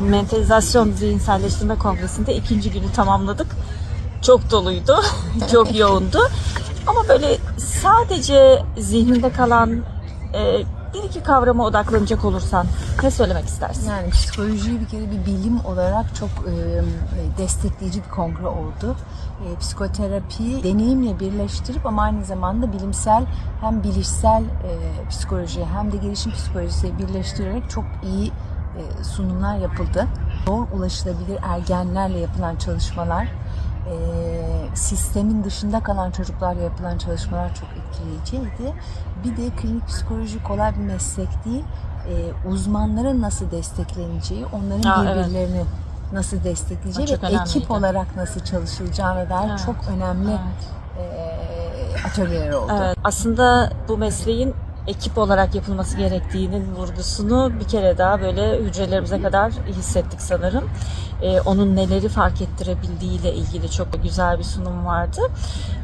Mentalizasyon Zihinselleştirme Kongresi'nde ikinci günü tamamladık. Çok doluydu, çok yoğundu. Ama böyle sadece zihninde kalan e, bir iki kavrama odaklanacak olursan ne söylemek istersin? Yani psikolojiyi bir kere bir bilim olarak çok e, destekleyici bir kongre oldu. E, psikoterapiyi deneyimle birleştirip ama aynı zamanda bilimsel hem bilişsel e, psikoloji hem de gelişim psikolojisi birleştirerek çok iyi sunumlar yapıldı. Zor ulaşılabilir ergenlerle yapılan çalışmalar, e, sistemin dışında kalan çocuklarla yapılan çalışmalar çok etkileyiciydi. Bir de klinik psikoloji kolay bir meslek değil. E, uzmanların nasıl destekleneceği, onların Aa, evet. birbirlerini nasıl destekleyeceği ve önemliydi. ekip olarak nasıl çalışılacağına dair Evet. çok önemli e, atölyeler oldu. Evet, aslında bu mesleğin ekip olarak yapılması gerektiğinin vurgusunu bir kere daha böyle hücrelerimize kadar hissettik sanırım. Ee, onun neleri fark ettirebildiğiyle ilgili çok güzel bir sunum vardı.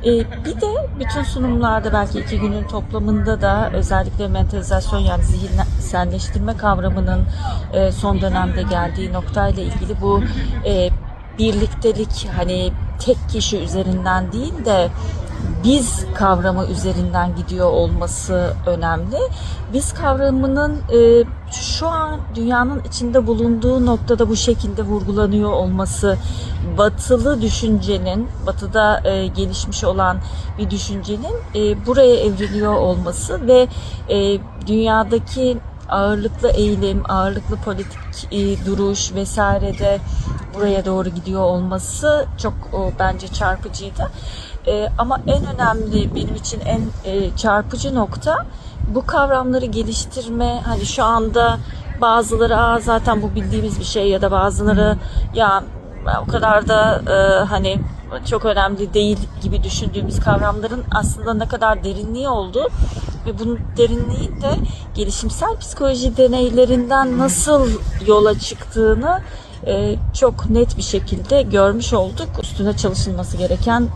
Ee, bir de bütün sunumlarda belki iki günün toplamında da özellikle mentalizasyon yani zihinselleştirme kavramının e, son dönemde geldiği noktayla ilgili bu e, birliktelik hani tek kişi üzerinden değil de biz kavramı üzerinden gidiyor olması önemli. Biz kavramının e, şu an dünyanın içinde bulunduğu noktada bu şekilde vurgulanıyor olması, batılı düşüncenin, batıda e, gelişmiş olan bir düşüncenin e, buraya evriliyor olması ve dünyadaki ağırlıklı eğilim, ağırlıklı politik e, duruş vesairede buraya doğru gidiyor olması çok o, bence çarpıcıydı. E, ama en önemli benim için en e, çarpıcı nokta bu kavramları geliştirme. Hani şu anda bazıları Aa, zaten bu bildiğimiz bir şey ya da bazıları ya o kadar da e, hani çok önemli değil gibi düşündüğümüz kavramların aslında ne kadar derinliği olduğu ve bunun derinliği de gelişimsel psikoloji deneylerinden nasıl yola çıktığını e, çok net bir şekilde görmüş olduk. Üstüne çalışılması gereken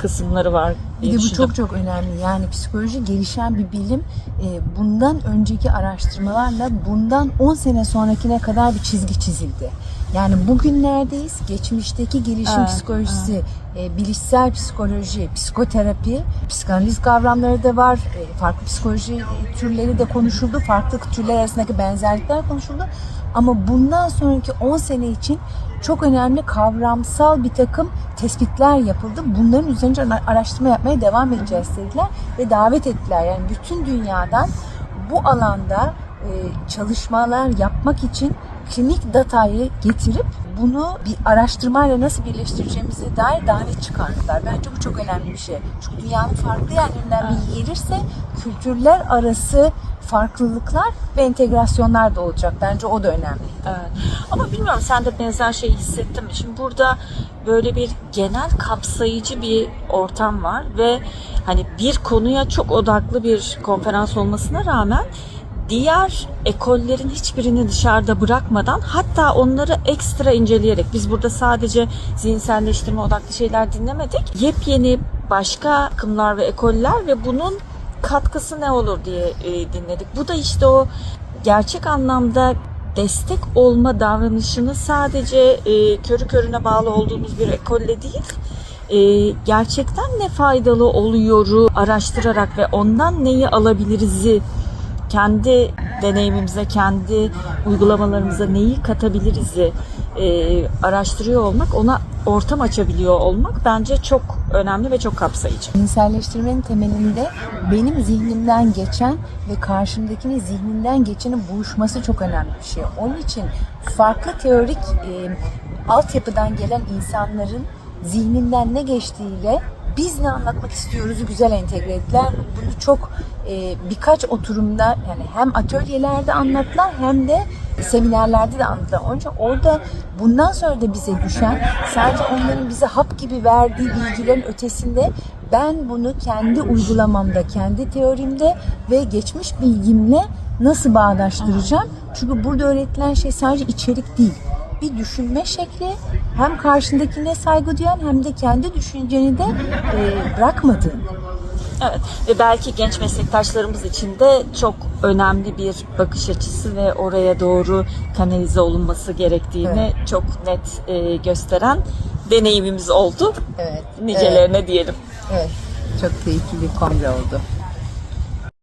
kısımları var Bir de bu çok çok önemli. Yani psikoloji gelişen bir bilim. Ee, Bundan önceki araştırmalarla bundan 10 sene sonrakine kadar bir çizgi çizildi. Yani bugünlerdeyiz. Geçmişteki gelişim Evet, psikolojisi, e, bilişsel psikoloji, psikoterapi, psikanaliz kavramları da var. E, Farklı psikoloji türleri de konuşuldu. Farklı türler arasındaki benzerlikler konuşuldu. Ama bundan sonraki 10 sene için çok önemli kavramsal bir takım tespitler yapıldı. Bunların üzerine ara- araştırma yapmaya devam edeceğiz dediler ve davet ettiler. Yani bütün dünyadan bu alanda e, çalışmalar yapmak için klinik datayı getirip bunu bir araştırmayla nasıl birleştireceğimize dair davet çıkardılar. Bence bu çok önemli bir şey. Çünkü dünyanın farklı yerlerinden bilgi gelirse kültürler arası farklılıklar ve entegrasyonlar da olacak. Bence o da önemli. Evet. Ama bilmiyorum sen de benzer şeyi hissettin mi? Şimdi burada böyle bir genel kapsayıcı bir ortam var ve hani bir konuya çok odaklı bir konferans olmasına rağmen diğer ekollerin hiçbirini dışarıda bırakmadan hatta onları ekstra inceleyerek biz burada sadece zihinselleştirme odaklı şeyler dinlemedik. Yepyeni başka akımlar ve ekoller ve bunun katkısı ne olur diye e, dinledik. Bu da işte o gerçek anlamda destek olma davranışını sadece e, körü körüne bağlı olduğumuz bir ekolle değil, e, gerçekten ne faydalı oluyoru araştırarak ve ondan neyi alabiliriz'i kendi deneyimimize, kendi uygulamalarımıza neyi katabiliriz'i e, araştırıyor olmak, ona ortam açabiliyor olmak bence çok önemli ve çok kapsayıcı. Zihinselleştirmenin temelinde benim zihnimden geçen ve karşımdakinin zihninden geçenin buluşması çok önemli bir şey. Onun için farklı teorik e, altyapıdan gelen insanların zihninden ne geçtiğiyle biz ne anlatmak istiyoruzu güzel entegre ettiler. Bunu çok e, birkaç oturumda yani hem atölyelerde anlattılar hem de seminerlerde de anlattılar. Onun için orada bundan sonra da bize düşen sadece onların bize hap gibi verdiği bilgilerin ötesinde ben bunu kendi uygulamamda, kendi teorimde ve geçmiş bilgimle nasıl bağdaştıracağım? Çünkü burada öğretilen şey sadece içerik değil. Bir düşünme şekli hem karşındakine saygı duyan hem de kendi düşünceni de e, bırakmadığın. Evet ve belki genç meslektaşlarımız için de çok önemli bir bakış açısı ve oraya doğru kanalize olunması gerektiğini çok net e, gösteren deneyimimiz oldu. Evet. Nicelerine diyelim. Evet. Çok keyifli bir kongre oldu.